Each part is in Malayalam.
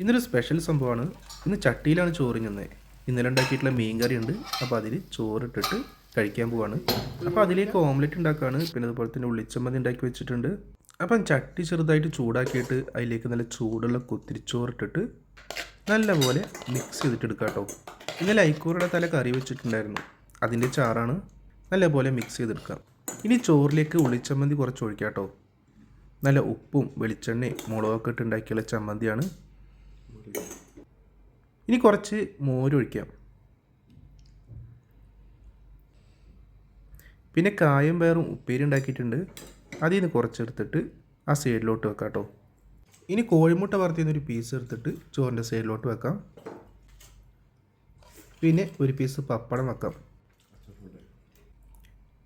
ഇന്നൊരു സ്പെഷ്യൽ സംഭവമാണ്. ഇന്ന് ചട്ടിയിലാണ് ചോറ് ഞന്നത് ഇന്നലെ ഉണ്ടാക്കിയിട്ടുള്ള മീൻ കറി ഉണ്ട് അപ്പോൾ അതിൽ ചോറിട്ടിട്ട് കഴിക്കാൻ പോവാണ്. അപ്പോൾ അതിലേക്ക് ഓംലെറ്റ് ഉണ്ടാക്കുകയാണ് പിന്നെ അതുപോലെ തന്നെ ഉള്ളിച്ചമ്മന്തി ഉണ്ടാക്കി വെച്ചിട്ടുണ്ട്. അപ്പം ചട്ടി ചെറുതായിട്ട് ചൂടാക്കിയിട്ട് അതിലേക്ക് നല്ല ചൂടുള്ള കുത്തിരിച്ചോറിട്ടിട്ട് നല്ലപോലെ മിക്സ് ചെയ്തിട്ട് എടുക്കാം കേട്ടോ. ഇന്നലെ ഐക്കൂറുടെ തല കറി വെച്ചിട്ടുണ്ടായിരുന്നു. അതിന്റെ ചാറാണ് നല്ലപോലെ മിക്സ് ചെയ്തെടുക്കാം. ഇനി ചോറിലേക്ക് ഉള്ളിച്ചമ്മന്തി കുറച്ച് ഒഴിക്കാം കേട്ടോ. നല്ല ഉപ്പും വെളിച്ചെണ്ണയും മുളകൊക്കെ ഇട്ട് ഉണ്ടാക്കിയുള്ള ചമ്മന്തിയാണ്. ഇനി കുറച്ച് മോരൊഴിക്കാം പിന്നെ കായും പയറും ഉപ്പേരി ഉണ്ടാക്കിയിട്ടുണ്ട്. അതിൽ നിന്ന് കുറച്ചെടുത്തിട്ട് ആ സൈഡിലോട്ട് വെക്കാം കേട്ടോ. ഇനി കോഴിമുട്ട വറുത്തിന്ന് ഒരു പീസ് എടുത്തിട്ട് ചോറിന്റെ സൈഡിലോട്ട് വെക്കാം. പിന്നെ ഒരു പീസ് പപ്പടം വെക്കാം.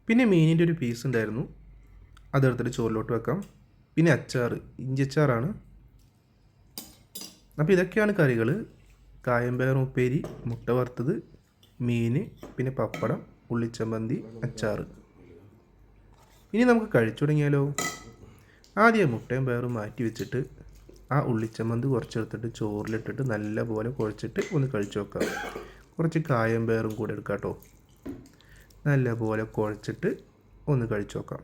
പിന്നെ മീനിന്റെ ഒരു പീസ് ഉണ്ടായിരുന്നു. അതെടുത്തിട്ട് ചോറിലോട്ട് വെക്കാം. പിന്നെ അച്ചാർ ഇഞ്ചി അച്ചാറാണ്. അപ്പോൾ ഇതൊക്കെയാണ് കറികൾ. കായമ്പയർ ഉപ്പേരി മുട്ട വറുത്തത് മീൻ പിന്നെ പപ്പടം ഉള്ളിച്ചമ്മന്തി അച്ചാർ ഇനി നമുക്ക് കഴിച്ചു തുടങ്ങിയാലോ? ആദ്യം മുട്ടയും പയറും മാറ്റി വെച്ചിട്ട് ആ ഉള്ളിച്ചമ്മന്തി കുറച്ചെടുത്തിട്ട് ചോറിലിട്ടിട്ട് നല്ലപോലെ കുഴച്ചിട്ട് ഒന്ന് കഴിച്ചു നോക്കാം. കുറച്ച് കായം പയറും കൂടെ എടുക്കാം കേട്ടോ. നല്ലപോലെ കുഴച്ചിട്ട് ഒന്ന് കഴിച്ചു നോക്കാം.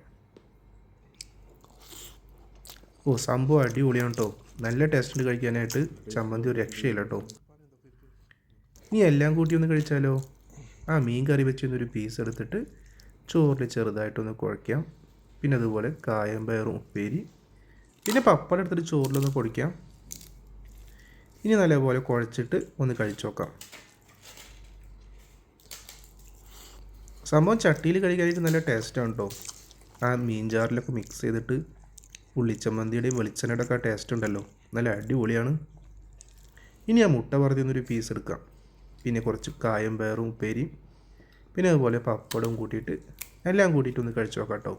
ഓ സംഭവം അടിപൊളിയാണ് കേട്ടോ. നല്ല ടേസ്റ്റ് കഴിക്കാനായിട്ട്. ചമ്മന്തി ഒരു രക്ഷയില്ല കേട്ടോ. ഇനി എല്ലാം കൂട്ടി ഒന്ന് കഴിച്ചാലോ? ആ മീൻ കറി വെച്ച് ഒരു പീസ് എടുത്തിട്ട് ചോറിൽ ചെറുതായിട്ടൊന്ന് കുഴയ്ക്കാം. പിന്നെ അതുപോലെ കായം പയറും ഉപ്പേരി പിന്നെ പപ്പടം എടുത്തിട്ട് ചോറിലൊന്ന് പൊടിക്കാം. ഇനി നല്ലപോലെ കുഴച്ചിട്ട് ഒന്ന് കഴിച്ചു നോക്കാം. സംഭവം ചട്ടിയിൽ കഴിക്കാനായിട്ട് നല്ല ടേസ്റ്റാണ് കേട്ടോ ആ മീൻ ചാറിലൊക്കെ മിക്സ് ചെയ്തിട്ട് ഉള്ളിച്ചമ്മന്തിയുടെയും വെളിച്ചെണ്ണയുടെ ഒക്കെ ടേസ്റ്റ് ഉണ്ടല്ലോ. നല്ല അടിപൊളിയാണ്. ഇനി ആ മുട്ട പറഞ്ഞൊരു പീസ് എടുക്കാം. പിന്നെ കുറച്ച് കായം പയറും ഉപ്പേരിയും പിന്നെ അതുപോലെ പപ്പടവും കൂട്ടിയിട്ട് എല്ലാം കൂട്ടിയിട്ട് ഒന്ന് കഴിച്ചു നോക്കാം കേട്ടോ.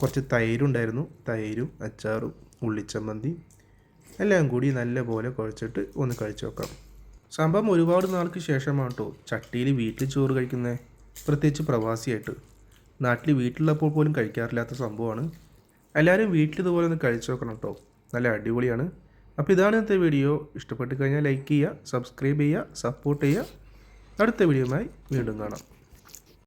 കുറച്ച് തൈരുണ്ടായിരുന്നു തൈരും അച്ചാറും ഉള്ളിച്ചമ്മന്തി എല്ലാം കൂടി നല്ലപോലെ കുഴച്ചിട്ട് ഒന്ന് കഴിച്ചു നോക്കാം. സംഭവം ഒരുപാട് നാൾക്ക് ശേഷമാണ് കേട്ടോ ചട്ടിയിൽ വീട്ടിൽ ചോറ് കഴിക്കുന്നത് പ്രത്യേകിച്ച് പ്രവാസിയായിട്ട്. നാട്ടിൽ വീട്ടിലുള്ളപ്പോൾ പോലും കഴിക്കാറില്ലാത്ത സംഭവമാണ്. എല്ലാവരും വീട്ടിൽ ഇതുപോലെ ഒന്ന് കഴിച്ചു നോക്കണം കേട്ടോ. നല്ല അടിപൊളിയാണ്. അപ്പോൾ ഇതാണ് ഇന്നത്തെ വീഡിയോ. ഇഷ്ടപ്പെട്ട് കഴിഞ്ഞാൽ ലൈക്ക് ചെയ്യുക സബ്സ്ക്രൈബ് ചെയ്യുക സപ്പോർട്ട് ചെയ്യുക. അടുത്ത വീഡിയോയുമായി വീണ്ടും കാണാം.